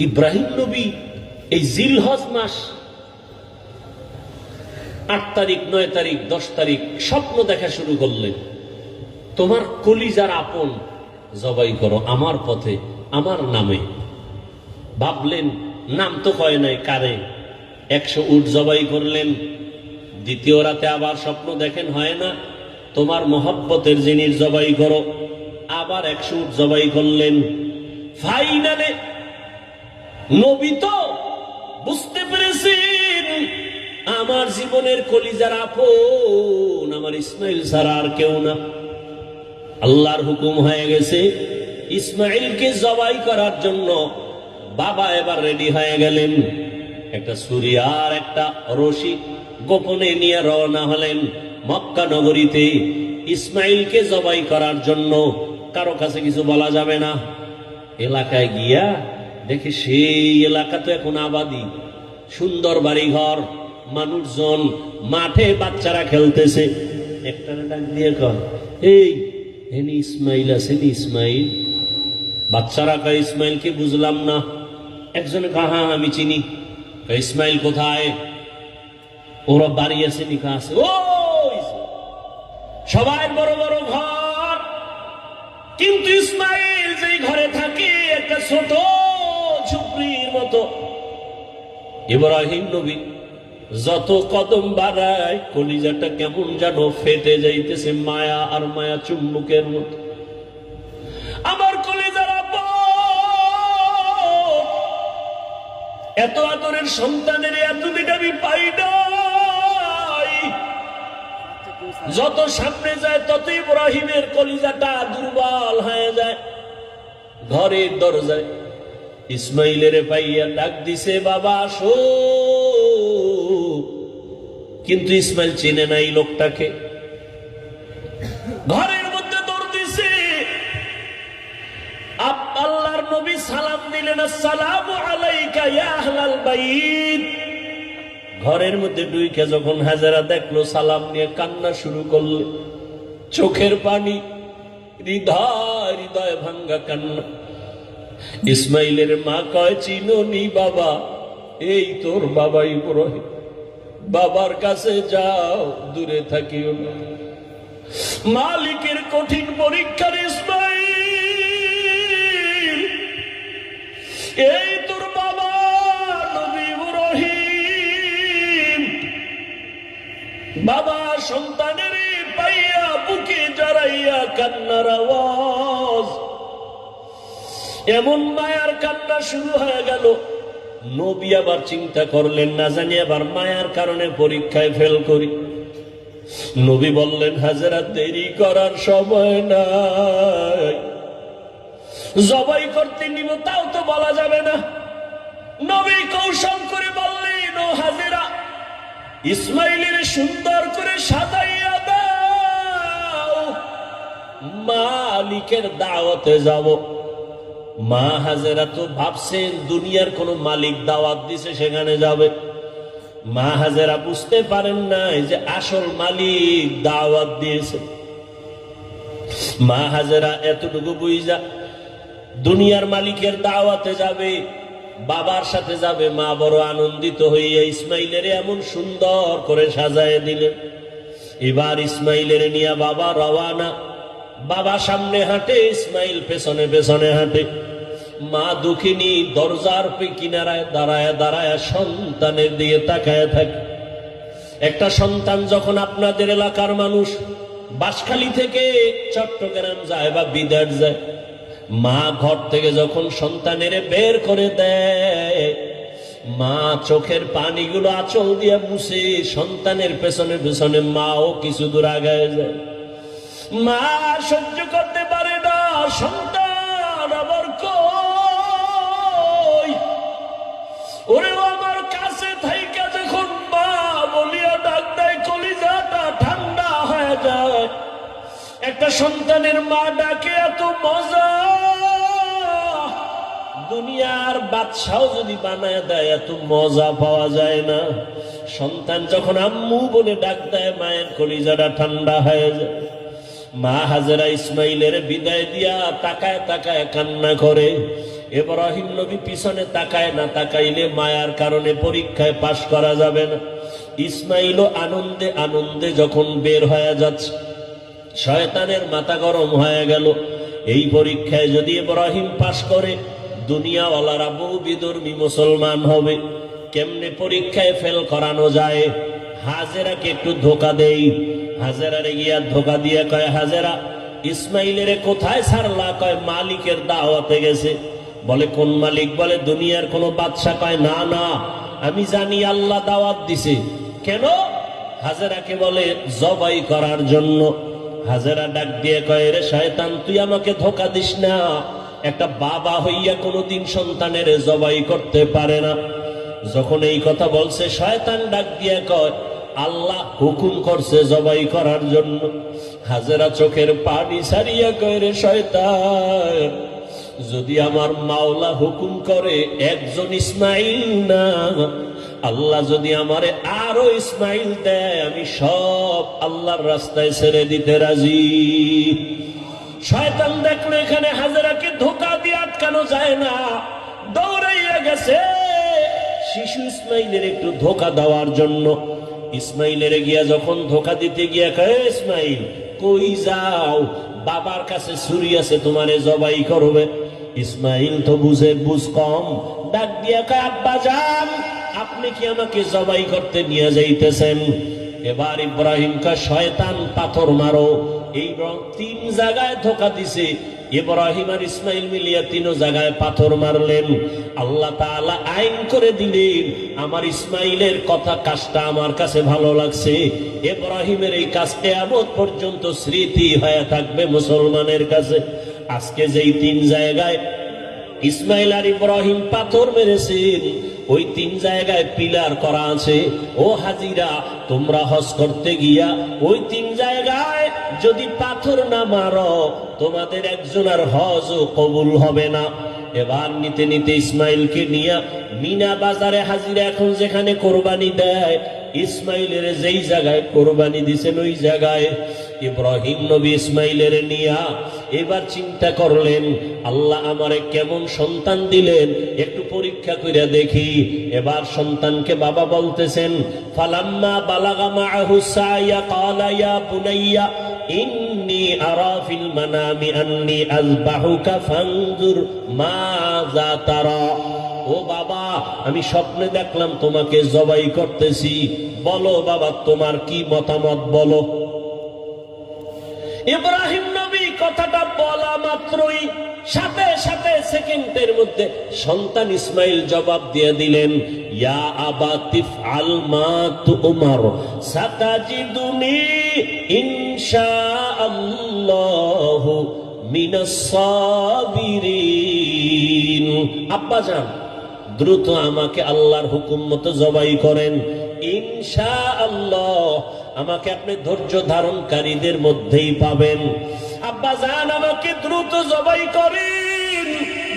ইব্রাহিম নবী এই জিলহজ মাস আট তারিখ, নয় তারিখ, দশ তারিখ স্বপ্ন দেখা শুরু করলেন। তোমার কলিজার আপন জবাই করো আমার পথে, আমার নামে। ভাবলেন, নাম তো কয় নাই কারে। একশো উট জবাই করলেন। দ্বিতীয় রাতে আবার স্বপ্ন দেখেন, হয় না। তোমার মহব্বতের জিনিস জবাই করো। আবার একশো উট জবাই করলেন। ফাইনালে নবী তো বুঝতে পেরেছেন, আমার জীবনের কলিজার আপন, আমার ইসমাইল ছাড়া আর কেউ না। আল্লাহর হুকুম হয়ে গেছে, ইসমাইলকে জবাই করার জন্য বাবা এবার রেডি হয়ে গেলেন। একটা ছুরি আর একটা রশি গোপনে নিয়ে রওনা হলেন মক্কা নগরীতে। ইসমাইলকে জবাই করার জন্য কারও কাছে কিছু বলা যাবে না। এলাকায় গিয়া দেখে সেই এলাকা তো এখন আবাদি। সুন্দর বাড়িঘর, মানুষজন, মাঠে বাচ্চারা খেলতেছে। একটা ডাক দিয়ে কর এই হেনি ইসমাইল আছে নি ইসমাইল? বাচ্চারা কয় ইসমাইলকে বুঝলাম না। একজনে কাহা আমি চিনি। ইসমাইল কোথায়? ওরা বাড়ি আছে নিকা আছে। ও সবাই বড় বড় ঘর। কিন্তু ইসমাইল যেই ঘরে থাকে, একটা ছোট মতো। ইব্রাহিম নবী, যত কদম বাড়ায়, কলিজাটা কেমন যেন ফেটে যাইতেছে মায়া আর মায়া চুম্বুকের মতো আমার কলিজার এত আদরের সন্তানের এতদিন আমি পাই যত সামনে যায়, তত ইব্রাহিমের কলিজাটা দুর্বল হয়ে যায়, ঘরের দরজায়। ইসমাইলের পাইয়া ডাক দিছে, বাবা, আসো। কিন্তু ইসমাইল চিনে নাই লোকটাকে। ঘরের মধ্যে দৌড় দিছে। আল্লাহর নবী সালাম দিলেন সালাম আলাইকা আহলাল বাইত। ঘরের মধ্যে ডুইকে যখন হাজারা দেখল, সালাম নিয়ে কান্না শুরু করল। চোখের পানি, হৃদয় হৃদয় ভাঙ্গা কান্না। ইসমাইলের মা কয়, চিনি বাবা, এই তোর বাবা ইব্রাহিম বাবার কাছে যাও, দূরে থাকিও না। মালিকের কঠিন পরীক্ষার ইসমাইল, এই তোর বাবা নবী বাবা সন্তানের পাইয়া বুকে জড়াইয়া কান্নার আওয়াজ এমন মায়ার কান্না শুরু হয়ে গেল। নবী আবার চিন্তা করলেন, না জানি আবার মায়ার কারণে পরীক্ষায় ফেল করি। নবী বললেন, হাজারা, দেরি করার সময় নাই। জবাই করতে নিব, তাও তো বলা যাবে না। নবী কৌশল করে বললেন, ও হাজেরা, ইসমাইলের সুন্দর করে সাজাইয়া দাও। মালিকের দাওয়াতে যাব। মা হাজেরা তো ভাবছেন দুনিয়ার কোন মালিক দাওয়াত দিছে, সেখানে যাবে। মা হাজেরা বুঝতে পারেন নাই যে আসল মালিক দাওয়াত দিয়েছে। মা হাজেরা এতটুকু বুঝা, দুনিয়ার মালিকের দাওয়াতে যাবে, বাবার সাথে যাবে, মা বড় আনন্দিত হইয়া ইসমাইলের এমন সুন্দর করে সাজায় দিলেন। এবার ইসমাইলের নিয়ে বাবা রওয়ানা বাবা সামনে হাঁটে, ইসমাইল পেছনে পেছনে হাঁটে। মা দুঃখিনী দরজার পে কিনারায় দাঁড়ায় দাঁড়ায় সন্তানের দিয়ে তাকায় থাকে। একটা সন্তান যখন আপনাদের এলাকার মানুষ বাসখালী থেকে চট্টগ্রাম যায় বা বিদার যায়, মা ঘর থেকে যখন সন্তানের বের করে দেয়, মা চোখের পানিগুলো আঁচল দিয়ে মুছে সন্তানের পেছনে পেছনে মাও কিছু দূর আগায় যায়। মা সহ্য করতে পারে না, সন্তান আবার কই? ওরে আমার কাছে থাইকা যখন মা বলিয়া ডাক দেয়, কলিজাটা ঠান্ডা হয়ে যায়। একটা সন্তানের মা ডাকে, এত মজা। দুনিয়ার বাদশাও যদি বানায় দেয়, এত মজা পাওয়া যায় না। সন্তান যখন আম্মু বলে ডাক দেয়, মায়ের কলিজাটা ঠান্ডা হয়ে যায়। মা হাজারা ইসমাইলের বিদায় দিয়া তাকায় তাকায় কান্না করে। এব্রাহিম নবী পিছনে তাকায় না তাকাইলে মায়ার কারণে পরীক্ষায় পাশ করা যাবে না। ইসমাইলও আনন্দে আনন্দে যখন বের হয়ে যাচ্ছে, শয়তানের মাথা গরম হয়ে গেল। এই পরীক্ষায় যদি ইব্রাহিম পাশ করে, দুনিয়াওয়ালারা বহু বিধর্মী মুসলমান হবে। কেমনে পরীক্ষায় ফেল করানো যায়? হাজেরাকে একটু ধোকা দেই। হাজেরারে গিয়া ধোকা দিয়ে কয়, হাজেরা, ইসমাইলের কোথায় ছাড়লা? কয়, মালিকের দাওয়াতে গেছে। বলে, কোন মালিক? বলে, দুনিয়ার কোন বাদশা কয়, না না, আমি জানি আল্লাহ দাওয়াত দিছে। কেন? হাজেরাকে বলে, জবাই করার জন্য। হাজেরা ডাক দিয়ে কয় রে শয়তান, তুই আমাকে ধোকা দিস না। একটা বাবা হইয়া কোনোদিন সন্তানের জবাই করতে পারে না। যখন এই কথা বলছে, শয়তান ডাক দিয়ে কয় আল্লাহ হুকুম করছে জবাই করার জন্য। হাজেরা চোখের পানি সারিয়া করে শয়তান, যদি আমার মাওলা হুকুম করে একজন ইসমাইল না, আল্লাহ যদি আমারে আরও ইসমাইল দেয়, আমি সব আল্লাহর রাস্তায় ছেড়ে দিতে রাজি। শয়তান দেখল এখানে হাজারাকে ধোকা দিয়ে আটকানো যায় না, দৌড়াইয়া গেছে। শিশু ইসমাইলের একটু ধোকা দেওয়ার জন্য ইসমাইলের গিয়া যখন ধোকা দিতে গিয়া কয়ে ইসমাইল, কই যাও? বাবার কাছে ছুরি আছে, তোমারে জবাই করবে। ইসমাইল তো বুঝে, বুঝ কম। ডাক দিয়া কয়, আব্বা যান, আপনি কি আমাকে জবাই করতে নিয়ে যাইতেছেন? এবার ইব্রাহিম কা শয়তান পাথর মারো। এই তিন জায়গায় ধোকা দিছে। ইব্রাহিম আর ইসমাইল মিলিয়া তিন জায়গায় পাথর মারলেন। আল্লাহ তাআলা আইন করে দিলেন, আমার ইসমাইলের কথা কাজটা আমার কাছে ভালো লাগছে। ইব্রাহিমের এই কাজ কেয়ামত পর্যন্ত স্মৃতি হয়ে থাকবে মুসলমানের কাছে। আজকে যেই তিন জায়গায় ইসমাইল আর ইব্রাহিম পাথর মেরেছেন ওই তিন জায়গায় পিলার করা আছে। ও হাজিরা, তোমরা হজ করতে গিয়া ওই তিন জায়গায় যদি পাথর না মারো, তোমাদের একজন আর হজ কবুল হবে না। এবার নিতে নিতে ইসমাইলকে নিয়ে মিনা বাজারে হাজিরা এখন যেখানে কোরবানি দেয় ইসমাইলের যেই জায়গায় কোরবানি দিছেন, ওই জায়গায় ইব্রাহিম নবী ইসমাইলের নিয়া এবার চিন্তা করলেন, আল্লাহ আমারে কেমন সন্তান দিলেন, একটু পরীক্ষা করে দেখি। এবার সন্তানকে বাবা বলতেছেন, ফালাম্মা বালাগা মাআহু সায়া, ক্বালা ইয়া বুনাইয়া, ইন্নী আরা ফিল মানামি আন্নী আযবাহুকা ফানজুর মাযা তারা। ও বাবা, আমি স্বপ্নে দেখলাম তোমাকে জবাই করতেছি। বলো বাবা, তোমার কি মতামত বলো? ইব্রাহিম নবী কথাটা বলা মাত্রই সাথে সাথে সেকেন্ডের মধ্যে সন্তান ইসমাইল জবাব দিয়ে দিলেন, ইয়া আবা তিফ আল মা তুমার, সাতাজিদুনি ইনশাআল্লাহ মিনাস সাবিরিন। আব্বা জান দ্রুত আমাকে আল্লাহর হুকুম মতো জবাই করেন। ইনশা আল্লাহ আমাকে আপনি ধৈর্য ধারণকারীদের মধ্যেই পাবেন। আব্বা জান, আমাকে দ্রুত জবাই করেন।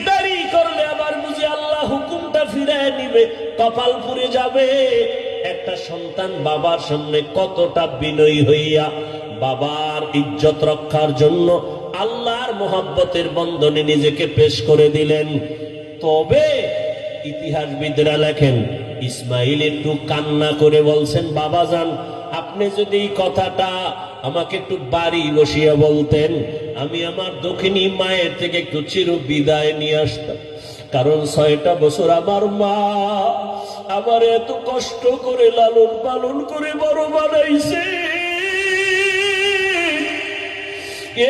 দেরি করলে আবার বুঝি আল্লাহ হুকুমটা ফিরায় নিবে, কপাল পুড়ে যাবে। একটা সন্তান বাবার সামনে কতটা বিনয়ী হইয়া বাবার ইজ্জত রক্ষার জন্য আল্লাহর মোহাব্বতের বন্ধনে নিজেকে পেশ করে দিলেন। তবে ইতিহাসবিদরা লেখেন ইসমাইল একটু কান্না করে বলছেন, বাবা যান, আপনি যদি কথাটা আমাকে একটু বাড়ি বসিয়ে বলতেন, আমি আমার দক্ষিণী মায়ের থেকে একটু চির বিদায় নিয়ে আসতাম। কারণ ছয়টা বছর আমার মা আমার এত কষ্ট করে লালন পালন করে বড় বানাইছে।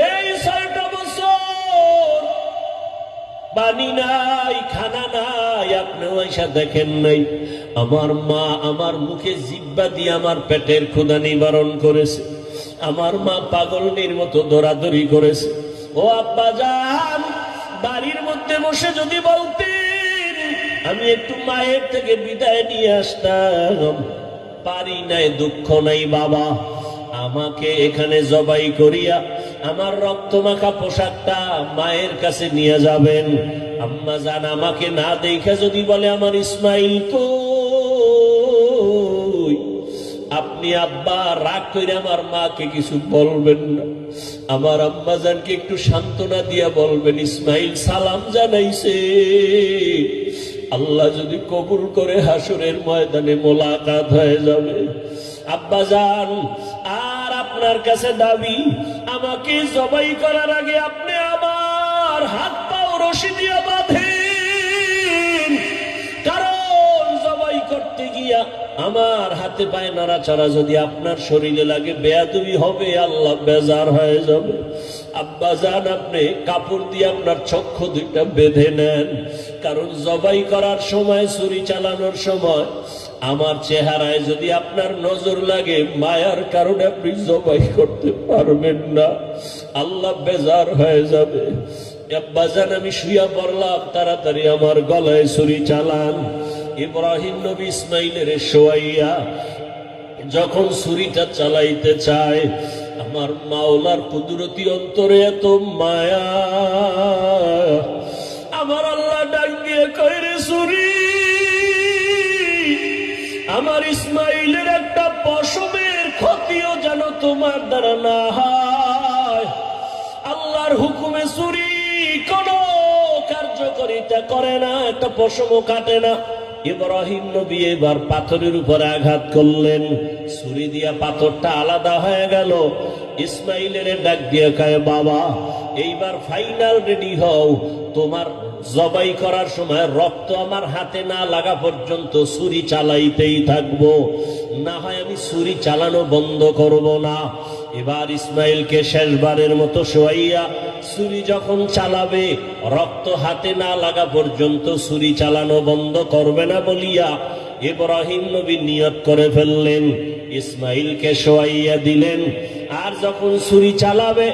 এই পানি নাই, খানা নাই, আপনি ওইসা দেখেন নাই। আমার মা আমার মুখে জিব্বা দিয়ে আমার পেটের ক্ষুদা নিবারণ করেছে। আমার মা পাগলনির মতো দৌড়াদৌড়ি করেছে। ও আব্বা যান বাড়ির মধ্যে বসে যদি বলতেন, আমি একটু মায়ের থেকে বিদায় নিয়ে আসতাম। পারি নাই, দুঃখ নাই, বাবা। আমাকে এখানে জবাই করিয়া আমার রক্তমাখা পোশাকটা মায়ের কাছে নিয়ে যাবেন। আম্মা জান আমাকে না দেখে যদি বলে আমার ইসমাইল তো আপনি আব্বা, রাগ করে আমার মাকে কিছু বলবেন না। আমার আম্মাজানকে একটু সান্ত্বনা দিয়া বলবেন, ইসমাইল সালাম জানাইছে। আল্লাহ যদি কবুল করে হাসুরের ময়দানে মোলাকাত হয়ে যাবে। আব্বাজান আর আপনার কাছে দাবি, আমাকে জবাই করার আগে আপনি আমার হাত পাও রশি দিয়ে বাঁধেন। কারণ জবাই করতে গিয়া আমার হাতে পায়ে নাড়াচাড়া যদি আপনার শরীরে লাগে, বেয়াদুবি হবে, আল্লাহ বেজার হয়ে যাবে। আব্বা যান আপনি কাপড় দিয়ে আপনার চক্ষু দুইটা বেঁধে নেন। কারণ জবাই করার সময়, ছুরি চালানোর সময় আমার চেহারায় যদি আপনার নজর লাগে, মায়ার কারণে আপনি জবাই করতে পারবেন না। আল্লাহ বেজার হয়ে যাবে। আমি শুয়া পড়লাম, তাড়াতাড়ি আমার গলায় ছুরি চালান। ইব্রাহিম নবী ইসমাইলের যখন ছুরিটা চালাইতে চায়, আমার মাওলার কুদরতি অন্তরে এত মায়া। আমার আল্লাহ আমার ইসমাইলের একটা পশমের ক্ষতিও যেন তোমার দ্বারা না আল্লাহর হুকুমে চুরি কোন কার্যকরিতা করে না, একটা পশমও কাটে না। নবী এবার পাথরের উপরে আঘাত করলেন, ছুরি দিয়া পাথরটা আলাদা হয়ে গেল। ইসমাইলের ডাক দিয়ে কয়, বাবা, এইবার ফাইনাল রেডি হও। তোমার জবাই করার সময় রক্ত আমার হাতে না লাগা পর্যন্ত ছুরি চালাইতেই থাকব। না হয় আমি ছুরি চালানো বন্ধ করব না। এবার ইসমাইলকে শেষবারের মতো শোয়াইয়া ছুরি যখন চালাবে, রক্ত হাতে না লাগা পর্যন্ত ছুরি চালানো বন্ধ করবে না বলিয়া ইব্রাহিম নবী নিয়ত করে ফেললেন। ইসমাইলকে শোয়াইয়া দিলেন। আর যখন ছুরি চালাবে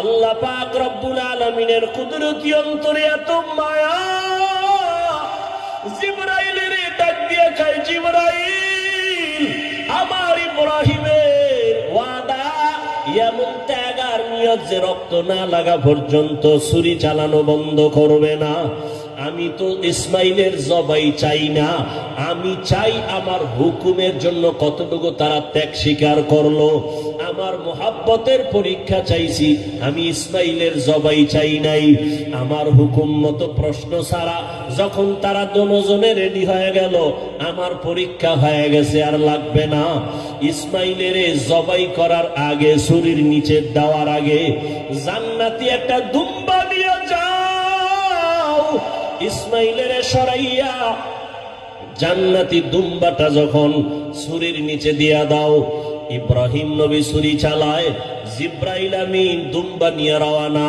আল্লাহ পাক রব্বুল আলমিনের কুদরতি অন্তরে এত মায়া। জিব্রাইলের ডাক দিয়ে খাই জিব্রাইল, আমার ইব্রাহিমের ওয়াদা, এমন ত্যাগ আর নিয়ত যে রক্ত না লাগা পর্যন্ত ছুরি চালানো বন্ধ করবে না। আমি তো ইসমাইলের জবাই চাই না। আমি চাই আমার হুকুমের জন্য কতটুকু তারা ত্যাগ স্বীকার করল। আমার মোহাব্বতের পরীক্ষা চাইছি, আমি ইসমাইলের জবাই চাই নাই। আমার হুকুম মতো প্রশ্ন ছাড়া যখন তারা দনোজনে রেডি হয়ে গেল, আমার পরীক্ষা হয়ে গেছে আর লাগবে না। ইসমাইলের জবাই করার আগে, ছুরির নিচে দেওয়ার আগে, জান্নাতি একটা দুম্বা ইসমাইলের সরাইয়া জান্নাতি দুম্বাটা যখন ছুরির নিচে দিয়া দাও, ইব্রাহিম নবী ছুরি চালায়, জিব্রাইল আমিন দুম্বা নিয়ে রওয়ানা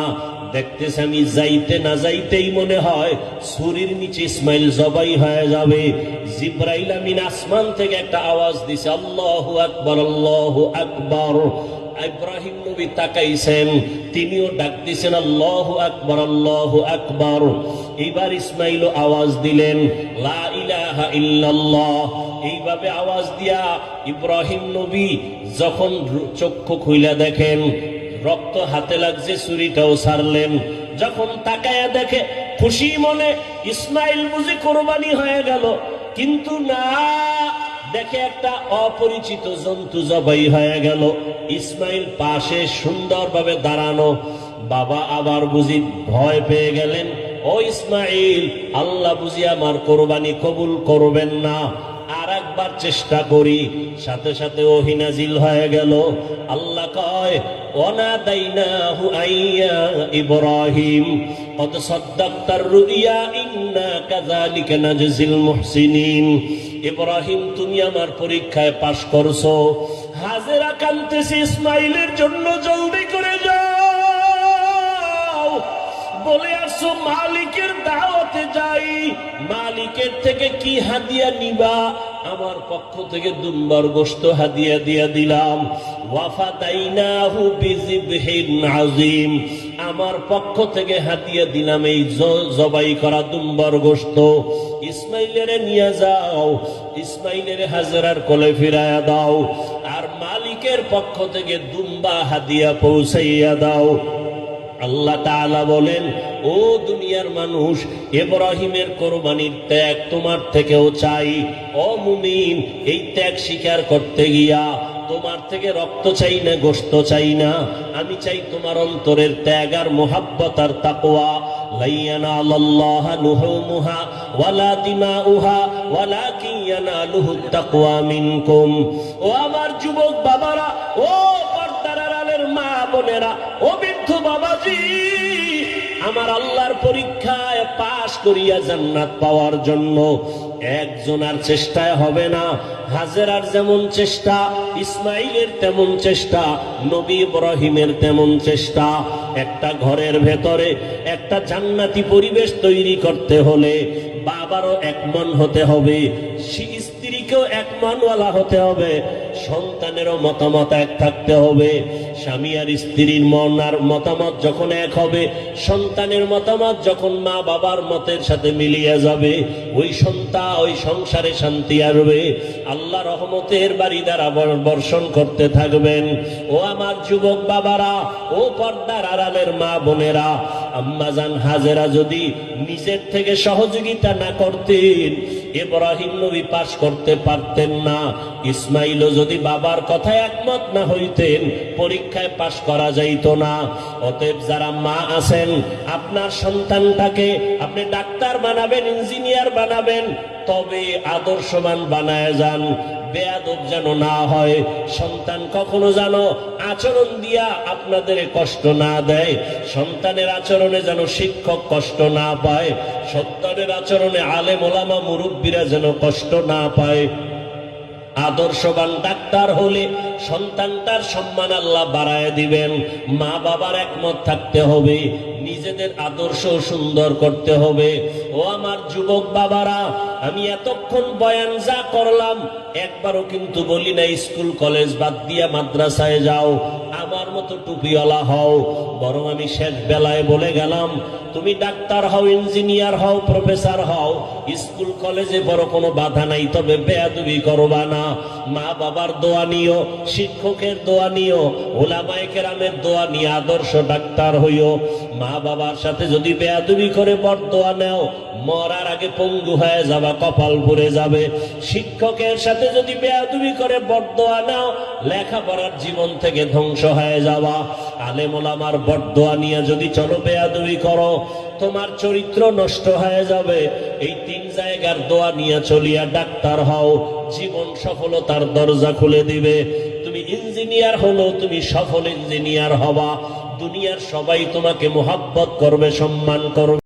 দেখতেছে আমি যাইতে না যাইতেই মনে হয় ছুরির নিচে ইসমাইল জবাই হয়ে যাবে। জিব্রাইল আমিন আসমান থেকে একটা আওয়াজ দিছে, আল্লাহু আকবার আল্লাহু আকবার। ইব্রাহিম নবী তাকাইছেন, তিনিও ডাক দিছেন, আল্লাহ আকবর আল্লাহ আকবর। এইবার ইসমাইল আওয়াজ দিলেন, লা ইলাহা এইভাবে আওয়াজ দিয়া ইব্রাহিম নবী যখন চক্ষু খুইলা দেখেন, রক্ত হাতে লাগছে ছুরিটাও সারলেন। যখন তাকায়া দেখে, খুশি মনে ইসমাইল বুঝি কোরবানি হয়ে গেল। কিন্তু না দেখে একটা অপরিচিত জন্তু জবাই হয়ে গেল। ইসমাইল পাশে সুন্দরভাবে দাঁড়ানো। বাবা আবার বুঝি ভয় পেয়ে গেলেন, ও ইসমাইল, আল্লাহ বুঝি আমার কোরবানি কবুল করবেন না। আর একবার চেষ্টা করি। সাথে সাথে ওহিনাজিল হয়ে গেল। আল্লাহ কয় আইয়া কত সদ্দাক্তার রুইয়া ইন্না কাযালিকা নাজজিল মুহসিনিন। ইব্রাহিম, তুমি আমার পরীক্ষায় পাশ করছ। হাজেরা কানতেছি, ইসমাইলের জন্য জলদি করে যাও। বলে আসছো মালিকের দাওয়াতে যাই। মালিকের থেকে কি হাদিয়া নিবা? আমার পক্ষ থেকে দুম্বার গোস্ত হাদিয়া দিয়া দিলাম। ওয়াফা দাইনাহু বিজিবহিন আজিম আমার পক্ষ থেকে হাদিয়া দিলাম, এই জবাই করা দুম্বার গোস্ত ইসমাইলের নিয়ে যাও, ইসমাইলের হাজারার কোলে ফিরায়া দাও, আর মালিকের পক্ষ থেকে দুম্বা হাদিয়া পৌঁছাইয়া দাও। আল্লাহ তাআলা বলেন, ও দুনিয়ার মানুষ, ইব্রাহিমের কোরবানির ত্যাগ তোমার থেকেও চাই। ও মুমিন, এই ত্যাগ স্বীকার করতে গিয়া তোমার থেকে রক্ত চাই না গোস্ত চাই না। আমি চাই তোমার অন্তরের ত্যাগ আর মোহাব্বত আর লাইয়ানা আল্লাহ নুহুমুহা ওয়ালা দিমাউহা ওয়ালাকিন ইয়ানালুহু তাকওয়া মিনকুম। ও আমার যুবক বাবারা, ও পর্দার আড়ালের মা বোনেরা, ও বাবাজি, আমার আল্লাহর পরীক্ষায় পাশ করিয়া জান্নাত পাওয়ার জন্য একজন আর চেষ্টায় হবে না। হাজেরার যেমন চেষ্টা, ইসমাইলের তেমন চেষ্টা, নবী ইব্রাহিমের তেমন চেষ্টা। একটা ঘরের ভেতরে একটা জান্নাতি পরিবেশ তৈরি করতে হলে বাবারও এক মন হতে হবে স্ত্রীকেও একমনওয়ালা হতে হবে, সন্তানেরও মতামত এক থাকতে হবে। স্বামী আর স্ত্রীর মন আর মতামত যখন এক হবে, সন্তানের মতামত যখন মা বাবার মতের সাথে মিলিয়ে যাবে, ওই সন্তান ওই সংসারে শান্তি আসবে আল্লাহ রহমতের বাড়ি দ্বারা বর্ষণ করতে থাকবেন। ও আমার যুবক বাবারা, ও পর্দার আড়ালের মা বোনেরা, আম্মাজান হাজেরা যদি নিজের থেকে সহযোগিতা না করতেন ইব্রাহিম নবী পাশ করতে পারতেন না। ইসমাইলও যদি বাবার কথায় একমত না হইতেন, পরীক্ষায় পাশ করা যাইত না। অতএব যারা মা আছেন, আপনার সন্তানটাকে আপনি ডাক্তার বানাবেন, ইঞ্জিনিয়ার বানাবেন, তবে আদর্শবান বানায় যান। বেয়াদব যেন না হয়। সন্তান কখনো যেন আচরণ দিয়া আপনাদের কষ্ট না দেয়। সন্তানের আচরণে যেন শিক্ষক কষ্ট না পায়। সন্তানের আচরণে আলে ওলামা মুরব্বীরা যেন কষ্ট না পায়। আদর্শবান ডাক্তার হলে সন্তানটার সম্মান আল্লাহ বাড়ায় দিবেন। মা বাবার একমত থাকতে হবে, নিজেদের আদর্শ সুন্দর করতে হবে। ও আমার যুবক বাবারা, আমি এতক্ষণ বয়ান যা করলাম, একবারও কিন্তু বলি না স্কুল, কলেজ বাদ দিয়া মাদ্রাসায় যাও, আমার মতো টুপিওয়ালা হও। বরং আমি শেষ বেলায় বলে গেলাম তুমি ডাক্তার হও, ইঞ্জিনিয়ার হও, প্রফেসর হও, স্কুল, কলেজে বড় কোনো বাধা নাই, তবে বেয়াদুবি করবা না। মা বাবার দোয়া নিও, শিক্ষকের দোয়া নিও, ওলামায়ে কেরামের দোয়া নিয়ে আদর্শ ডাক্তার হইও। মা বাবার সাথে যদি বেয়াদুবি করে বর দোয়া নেও, মরার আগে পঙ্গু হয়ে যাবা, কপাল পুড়ে যাবে। শিক্ষকের সাথে যদি বেয়াদুবি করে বরদোয়া নাও, লেখাপড়ার জীবন থেকে ধ্বংস হয়ে যাওয়া। আলেমোলামার বরদোয়া নিয়ে যদি চলো বেয়াদুবি করো তোমার চরিত্র নষ্ট হয়ে যাবে। এই তিন জায়গার দোয়া নিয়ে চলিয়া ডাক্তার হও, জীবন সফলতার দরজা খুলে দিবে। তুমি ইঞ্জিনিয়ার হলো, তুমি সফল ইঞ্জিনিয়ার হবা। দুনিয়ার সবাই তোমাকে মোহাব্বত করবে, সম্মান করবে।